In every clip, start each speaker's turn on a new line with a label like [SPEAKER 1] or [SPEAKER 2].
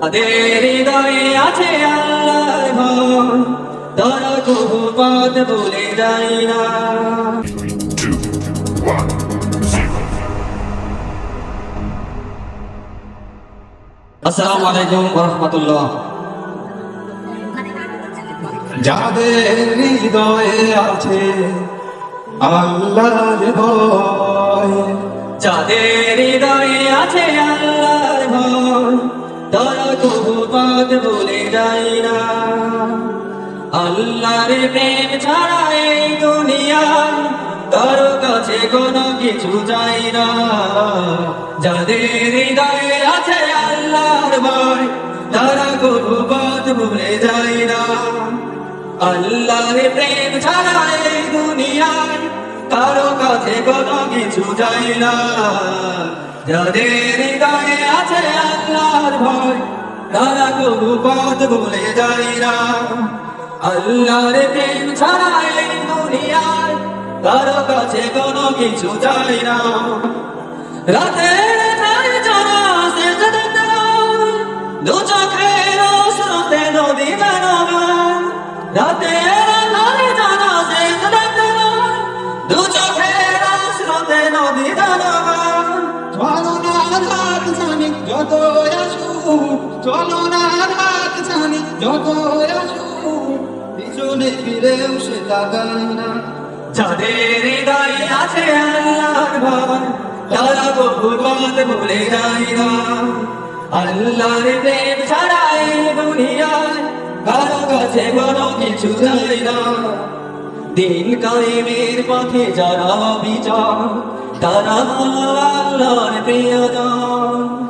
[SPEAKER 1] তাদের হৃদয়ে আছে আল্লাহর কবু পথ ভুলে যায় না। আসসালামু আলাইকুম রাহমাতুল্লাহ
[SPEAKER 2] যাদের হৃদয়ে আছে আল্লাহর ভয়,
[SPEAKER 1] যাদের হৃদয়ে আছে আল্লাহর ভয় তারা কবু পথ ভুলে যায় না। আল্লাহর প্রেম ছাড়া এই দুনিয়ায় কারও কাছে কোনো কিছু চাই না। যাদের হৃদয়ে আছে আল্লাহর ভয়, তারা কবু পথ ভুলে যায় না। আল্লাহর প্রেম ছাড়া এই দুনিয়ায়, কারও কাছে কোনো কিছু চাই না। যাদের হৃদয়ে আছে আল্লাহর ভয়, তারা কবু পথ ভুলে যায় না। আল্লাহর প্রেম ছাড়া এই দুনিয়ায়, কারও কাছে কোনো কিছু চাই না। রাতের দু চোখের স্রোতে নদী বেরোয়। রাতের ধারে যারা দু চোখের স্রোতে নদী
[SPEAKER 2] জানি যত আসুক চলো না জানি যত পিছনে ফিরেও সে তাকায় না।
[SPEAKER 1] যাদের হৃদয়ে আছে আল্লাহর ভয়, তারা পথ ভুলে যায় না। আল্লাহর প্রেম ছাড়া দুনিয়ায় কারও কাছে কোনো কিছু চাই না। দিন কায়েমের পথে যারা বিচার তারা আল্লাহর প্রিয়জন।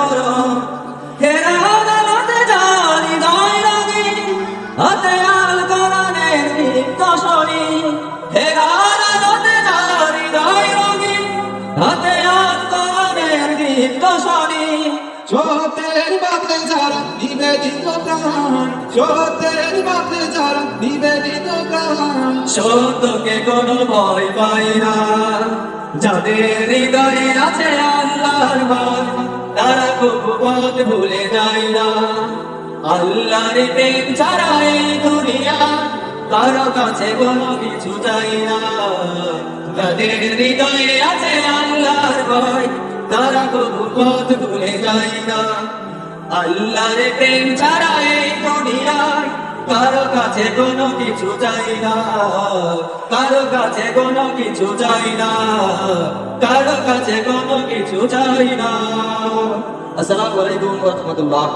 [SPEAKER 1] নিকশনী
[SPEAKER 2] সত্যের পথে যারা নিবেদিত প্রাণ সত্যের পথে যারা নিবেদিত প্রাণ
[SPEAKER 1] সত্যকে কোনো ভয় পাই না। যাদের হৃদয়ে আছে আল্লাহর ভয় তারা কবু পথ ভুলে যায় না। আল্লাহর প্রেম ছাড়া এই দুনিয়া কারও কাছে কোনো কিছু চাই না। যাদের হৃদয়ে আছে আল্লাহর ভয় তারা কবু পথ ভুলে যায় না আল্লাহর প্রেম ছাড়া এই দুনিয়ায় কারও কাছে কোনো কিছু চাই না, কারও কাছে কোনো কিছু চাই না, কারও কাছে কোনো কিছু চাই না। আসসালামু আলাইকুম ওয়া রাহমাতুল্লাহ।